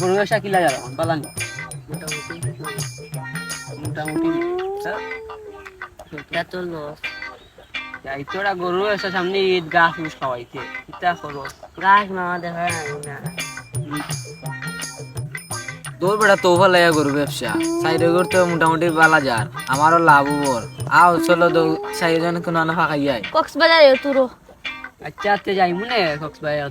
গরু ব্যবসা মোটামুটি হ্যাঁ? লস এই তোরা গরু ব্যবসা সামনে ঈদ গাছ মুছ খাওয়াইতে ইটা গাছ মামা দেখা না। তোর বেটা তো ভালো গরু ব্যবসা। সাইডে করতে মোটামুটি বালা যার। আমারও লাভ বল আও চলো তো চারিজন কোনো আনা ফাঁকাই যায় কক্সবাজার তুরো। আচ্ছা তে যাই মনে কক্সবাজার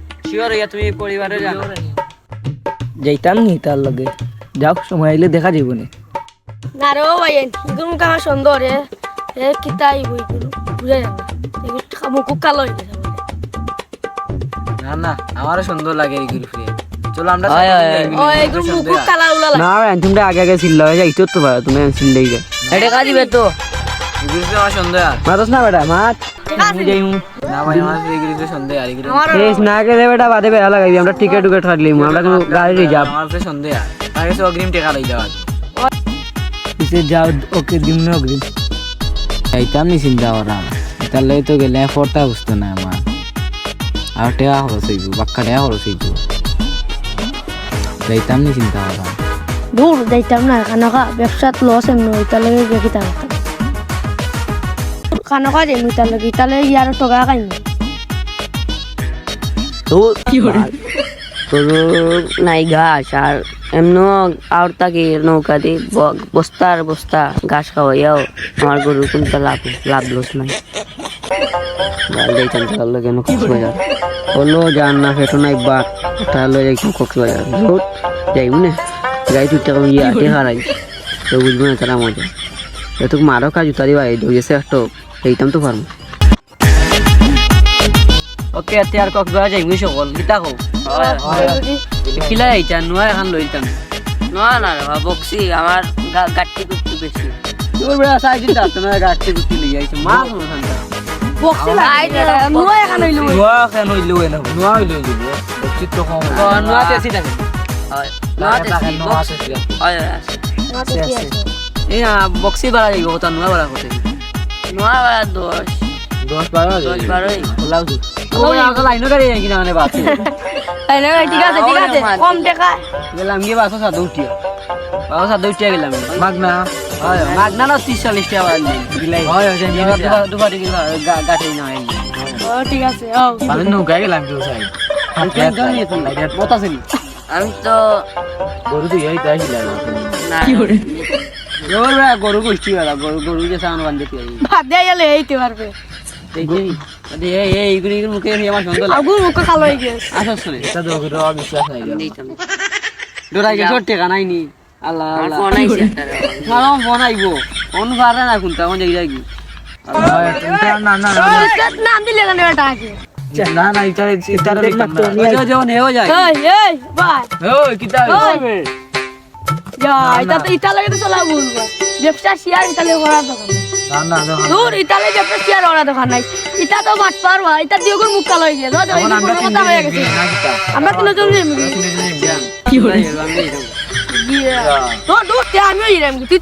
শিওর হইয়া তুমি পরিবারে জানো যাইতাম নি তার লগে যাও সময় আইলে দেখা যাইব না না রে ও ভাই এগুলো কামা সুন্দর এ এ কিতাই বুঝা এগুলো মুখ কালো হয়ে গেছে না না আমারও সুন্দর লাগে এই ঘুরে ফিরে চলো আমরা। ও এগুলো মুখ কালা উলা লাগে না তোমরা আগে আগে চিল্লা হয়ে যাইতো তো পারো তুমি চিল্লাই গে এটা কা দিবে তো আমার মাতস না বেটা মাত শেষ না। গেলে বেটা বাদে বেড়া লাগাইবি আমরা টিকেট টুকেট কাটলি আমরা কোনো গাড়ি রিজার্ভ আমার ফিরে সন্ধ্যে আর কাছে অগ্রিম টাকা লই যাওয়ার। পিছে যাও ওকে দিম না অগ্রিম। যাইতাম নি চিন্তা করা। তার লাগে তো গেলে ফটা বুঝতো না আমার। আর টেয়া খরচ হইব বাক্কা টেয়া খরচ হইব। যাইতাম নি চিন্তা করা। দূর যাইতাম না কানকা ব্যবসাত লস এমনি ওইটা লাগে দেখি তার কানকা যে মিটার লাগে ইতালে ইয়ার টকা কাইনি তোর নাই ঘাস আর এমনো আর তাকে নৌকা দিয়ে ব- বস্তার বস্তা ঘাস খাওয়াইয়াও আমার গরুর কোনটা লাভ লাভ লস নাই। তার লগে কেন কক্সবাজার হলো? যান না ফেটো না একবার তাহলে যাইতাম কক্সবাজার রোড যাইব না যাই তুই তখন ইয়ে আটে হারাই তো বুঝব না তারা মজা এত মারো কাজ দিবা এই দৌড়েছে একটা এইতাম তো পারব। ওকে এতে আর কক্সবাজার যাইমু সকল কিতা কও। কিলা আইতা নোয়া এখন লইতাম না না রে বাবা, বকছি আমার গাঠি করতে বেশি তোর বেড়া সাই দিন দাও তোমার গাড়ি গুটি লই আইছে মা কোন খান্দা বক্সে লাগে নুয়া এখান হইল নোয়া কেন হইল এনে নোয়া হইল দিব চিত্র কম নোয়া তেসি থাকে। হয় না দেখি বক্স। হয় আছে। এই বক্সি বাড়া যাইব কথা নোয়া বাড়া করতে নয় দশ দশ বারো দশ বারোই লাভ ও আগে লাইনো গাড়ি যাই কিনা মানে বাস ঠিক আছে ঠিক আছে কম টাকা গেলাম গিয়ে বাসও সাদা উঠিয়া বাসও সাদা উঠিয়া গেলাম মাগনা মাগনা না তিরিশ চল্লিশ টাকা দুবার গাঠি না ঠিক আছে আমি নৌকায় গেলাম কেউ সাই আমি তো গরু তাই গরু গোষ্ঠী বেড়া গরু গরু যে সাউন্ড বান্ধে ভাত দিয়ে গেলে এইতে পারবে দেখি হয়ে নি আল্লাহ আমার আল্লাহ ফোন আইছে একটা রে। আমার ফোন আইব ফোন পারে না এটা এটা দেখলাম তো যেমন হেও যায় এই এই ভাই ওই কিতা ওই যা এটা তো লাগে তো চলা বলব ব্যবসা শেয়ার ইতালে করা দোকান দূর ইতালে ব্যবসা শেয়ার করা দোকান নাই ইটা তো মাঠ পারবা ইটা দিয়ে ওগুলো মুখ কালো হয়ে গেছে আমরা হয়ে গেছে। আমরা তিনজন যাই কি দূর তে আমিও ইরাম তুই